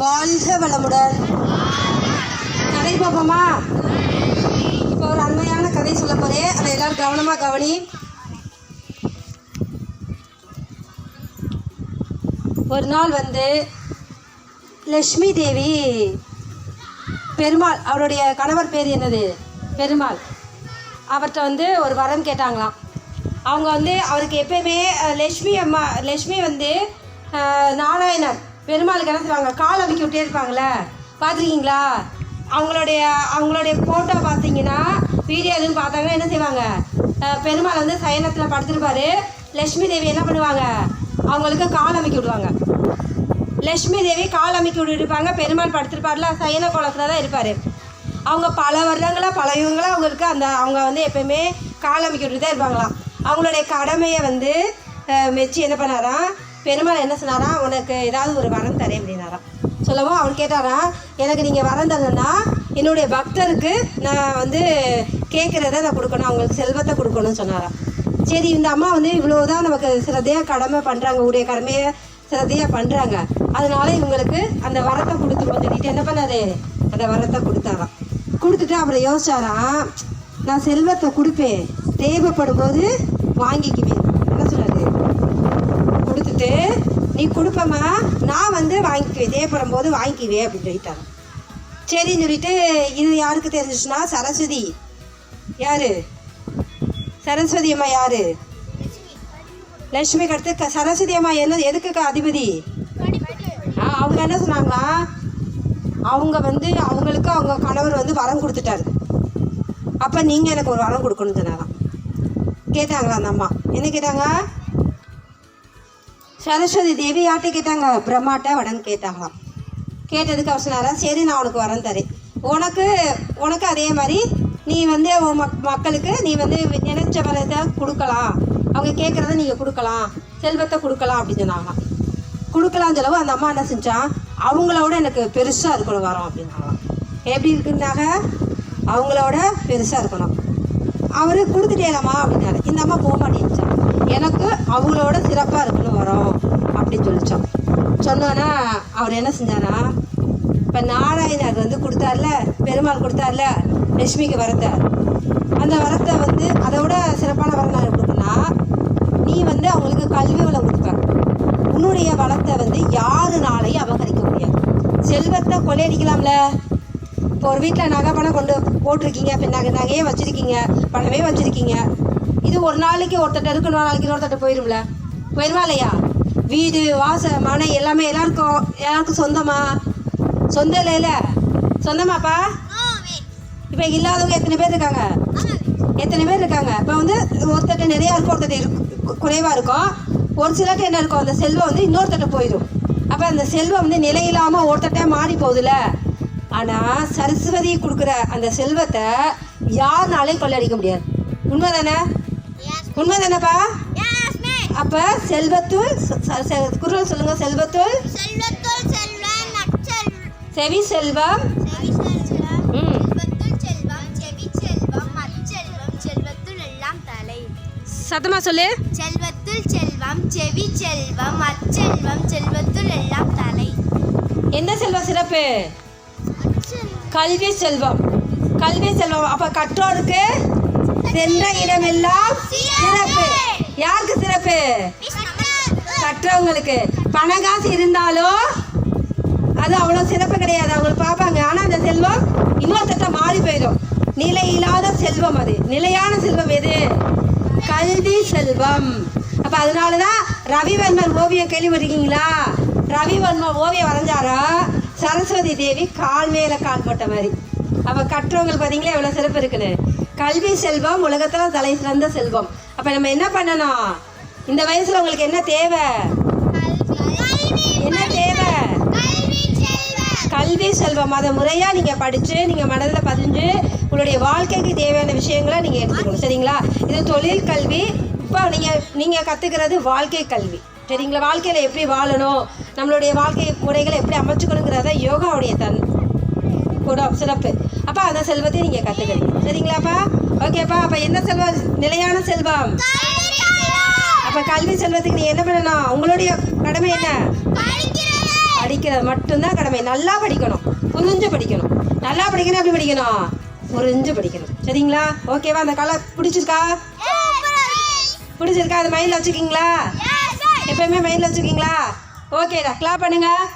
வாழ்க வளமுடன். கதை பார்ப்போமா? இப்போ ஒரு அண்மையான கதை சொல்ல போறேன். அதை எல்லாரும் கவனமா கவனி. ஒரு நாள் வந்து லக்ஷ்மி தேவி பெருமாள் அவருடைய கணவர் பேர் என்னது? பெருமாள். அவர்கிட்ட வந்து ஒரு வரம் கேட்டாங்களாம். அவங்க வந்து அவருக்கு எப்பயுமே லக்ஷ்மி அம்மா லக்ஷ்மி வந்து நாராயணர். பெருமாளுக்கு என்ன செய்வாங்க? கால் அமைக்கி விட்டே இருப்பாங்களே பார்த்துருக்கீங்களா? அவங்களுடைய அவங்களுடைய ஃபோட்டோ பார்த்தீங்கன்னா வீடியோ எதுவும் பார்த்தாங்கன்னா என்ன செய்வாங்க? பெருமாள் வந்து சயனத்தில் படுத்துருப்பாரு. லக்ஷ்மி தேவி என்ன பண்ணுவாங்க? அவங்களுக்கு கால் அமைக்கி விடுவாங்க. லக்ஷ்மி தேவி கால் அமைக்கி விட்டுருப்பாங்க. பெருமாள் படுத்திருப்பார்ல சயன குளத்தில் தான் இருப்பார். அவங்க பல வருடங்களாக பல யுகங்களாக அவங்களுக்கு அந்த அவங்க வந்து எப்பயுமே கால் அமைக்கி விட்டுட்டு தான் இருப்பாங்களாம். அவங்களுடைய கடமையை வந்து மெச்சி என்ன பண்ணாராம்? பெருமாள் என்ன சொன்னாராம் உனக்கு ஏதாவது ஒரு வரம் தரேன் அப்படின்னாராம். சொல்லவும் அவன் கேட்டாராம் எனக்கு நீங்கள் வரம் தரலன்னா என்னுடைய பக்தருக்கு நான் வந்து கேட்குறத நான் கொடுக்கணும் அவங்களுக்கு செல்வத்தை கொடுக்கணும்னு சொன்னாராம். சரி இந்த அம்மா வந்து இவ்வளோதான் நமக்கு சிறதையாக கடமை பண்ணுறாங்க உடைய கடமையை சிறதையாக பண்ணுறாங்க அதனால இவங்களுக்கு அந்த வரத்தை கொடுத்துருவோம் சொல்லிட்டு என்ன பண்ணாரு? அந்த வரத்தை கொடுத்தாராம். கொடுத்துட்டு அப்புறம் யோசிச்சாராம் நான் செல்வத்தை கொடுப்பேன் தேவைப்படும் போது வாங்கிக்குவேன் என்ன சொன்னாரு கொடுத்துட்டு நீ கொடுப்பமா நான் வந்து வாங்கிக்குவேன். தேவைப்படும் போது வாங்கிக்குவேன் அப்படின்னு சொல்லிட்டாங்க. சரின்னு சொல்லிட்டு இது யாருக்கு தெரிஞ்சிச்சுன்னா சரஸ்வதி. யாரு? சரஸ்வதி அம்மா யாரு? லட்சுமிக்கு அடுத்து க- சரஸ்வதி அம்மா என்ன எதுக்கு அதிபதி? அவங்க என்ன சொன்னாங்களா? அவங்க வந்து அவங்களுக்கு அவங்க கணவர் வந்து வரம் கொடுத்துட்டாரு. அப்போ நீங்கள் எனக்கு ஒரு வரம் கொடுக்கணும்னு சொன்னாராம். கேட்டாங்களா அந்த அம்மா? என்ன கேட்டாங்க? சரஸ்வதி தேவி யார்கிட்ட கேட்டாங்க? பிரம்மாட்ட வடன் கேட்டாங்களாம். கேட்டதுக்கு அவர் சொன்னாராம் சரி நான் உனக்கு வரம் தரேன். உனக்கு உனக்கு அதே மாதிரி நீ வந்து உன் மக் மக்களுக்கு நீ வந்து நினைச்ச வரதை கொடுக்கலாம். அவங்க கேட்குறத நீங்கள் கொடுக்கலாம். செல்வத்தை கொடுக்கலாம் அப்படின்னு சொன்னாங்களாம். கொடுக்கலாம் சொல்லவும் அந்த அம்மா என்ன செஞ்சான் அவங்களோட எனக்கு பெருசாக இருக்கணும் வரோம் அப்படின்னாங்களாம். எப்படி இருக்குன்னாங்க அவங்களோட பெருசாக இருக்கணும். அவர் கொடுத்துட்டேலாமா அப்படின்னாரு. இந்த அம்மா போக மாட்டேன்ச்சான் எனக்கு அவங்களோட சிறப்பாக இருக்கணும் வரும் அப்படின்னு சொல்லிச்சோம் சொன்னோன்னா அவர் என்ன செஞ்சானா இப்போ நாராயணர் வந்து கொடுத்தார்ல பெருமாள் கொடுத்தார்ல லட்சுமிக்கு வரத்தை. அந்த வரத்தை வந்து அதை விட சிறப்பான வரம் நான் கொடுக்கணும்னா நீ வந்து அவங்களுக்கு கல்வி வளம் கொடுப்ப. உன்னுடைய வளத்தை வந்து யாருனாலையும் அபகரிக்க முடியாது. செல்வத்தை கொள்ளையடிக்கலாம்ல. இப்போ ஒரு வீட்டில் நகை பணம் கொண்டு போட்டிருக்கீங்க இப்போ நகை நகையே வச்சுருக்கீங்க பணமே வச்சுருக்கீங்க. இது ஒரு நாளைக்கு ஒருத்தட்ட இருக்கணும் நாளைக்கு இன்னொருத்தட்ட போயிரும்ல? போயிருமா இல்லையா? வீடு வாச மனை எல்லாமே எல்லாருக்கும் எல்லாருக்கும் சொந்தமா? சொந்த இல்லையில சொந்தமாப்பா? இப்போ இல்லாதவங்க எத்தனை பேர் இருக்காங்க? எத்தனை பேர் இருக்காங்க? இப்போ வந்து ஒருத்தட்ட நிறையா இருக்கும் ஒருத்தட்ட இருக்கு குறைவாக இருக்கும். ஒரு சிலர்ட்ட என்ன இருக்கும்? அந்த செல்வம் வந்து இன்னொருத்தட்ட போயிடும் அப்போ அந்த செல்வம் வந்து நிலையில்லாமல் ஒருத்தட்ட மாறி போகுதுல்ல? ஆனால் சரஸ்வதி கொடுக்குற அந்த செல்வத்தை யாருனாலையும் கொள்ளடிக்க முடியாது. உண்மை தானே உண்மை தானேப்பா அப்போ செல்வத்துள் குரல் சொல்லுங்க செல்வத்துள்? செல்வத்துள் செல்வம் நற்செல் செவி செல்வம் செவி செல்வம் ம். செல்வத்துள் செல்வம் செவி செல்வம் அச்செல்வம் செல்வத்துள் எல்லாம் தலை. சத்தமா சொல்லு. செல்வத்துள் செல்வம் செவி செல்வம் அச்செல்வம் செல்வத்துள் எல்லாம் தலை. எந்த செல்வம் சிறப்பு? கல்வி செல்வம். கல்வி செல்வம். அப்ப கற்றோருக்கு சென்ற இடமெல்லாம் சிறப்பு. யாருக்கு சிறப்பு? கற்றவங்களுக்கு. பணம் காசு இருந்தாலும் அது அவ்வளோ சிறப்பு கிடையாது. அவங்க பார்ப்பாங்க. ஆனால் அந்த செல்வம் இன்னொருத்தட்ட மாறி போயிடும். நிலையில்லாத செல்வம் அது. நிலையான செல்வம் எது? கல்வி செல்வம். அப்போ அதனால தான் ரவிவர்மன் ஓவியம் கேள்விப்பட்டிருக்கீங்களா? ரவிவர்மன் ஓவியம் வரைஞ்சாரா? சரஸ்வதி தேவி கால் மேல கால் போட்ட மாதிரி. அப்போ கற்றவங்களுக்கு பார்த்தீங்களா எவ்வளோ சிறப்பு இருக்குன்னு. கல்வி செல்வம் உலகத்தில் தலை சிறந்த செல்வம். அப்போ நம்ம என்ன பண்ணணும்? இந்த வயசில் உங்களுக்கு என்ன தேவை? என்ன தேவை? கல்வி செல்வம். அதை முறையாக நீங்கள் படித்து நீங்கள் மனதில் பதிஞ்சு உங்களுடைய வாழ்க்கைக்கு தேவையான விஷயங்களை நீங்கள் எடுத்துக்கணும். சரிங்களா? இது தொழில் கல்வி. இப்போ நீங்கள் நீங்கள் கற்றுக்கிறது வாழ்க்கை கல்வி. சரிங்களா? வாழ்க்கையில் எப்படி வாழணும்? நம்மளுடைய வாழ்க்கை முறைகளை எப்படி அமைச்சுக்கணுங்கிறத யோகாவுடைய தன் கூட சிறப்பு. அப்போ அந்த செல்வத்தை நீங்கள் கற்றுக்கிறீங்க சரிங்களாப்பா? ஓகேப்பா அப்போ என்ன செல்வம் நிலையான செல்வம். அப்போ கல்வி செல்வத்துக்கு நீ என்ன பண்ணணும்? உங்களுடைய கடமை என்ன? படிக்க படிக்கிறது மட்டும்தான் கடமை. நல்லா படிக்கணும். புரிஞ்சு படிக்கணும். நல்லா படிக்கணும் எப்படி படிக்கணும்? புரிஞ்சு படிக்கணும். சரிங்களா? ஓகேவா? அந்த கலை பிடிச்சிருக்கா? பிடிச்சிருக்கா? அது மைண்டில் வச்சுக்கிங்களா? எப்பயுமே மைண்டில் வச்சுக்கிங்களா? ஓகேடா கிளாப் பண்ணுங்கள்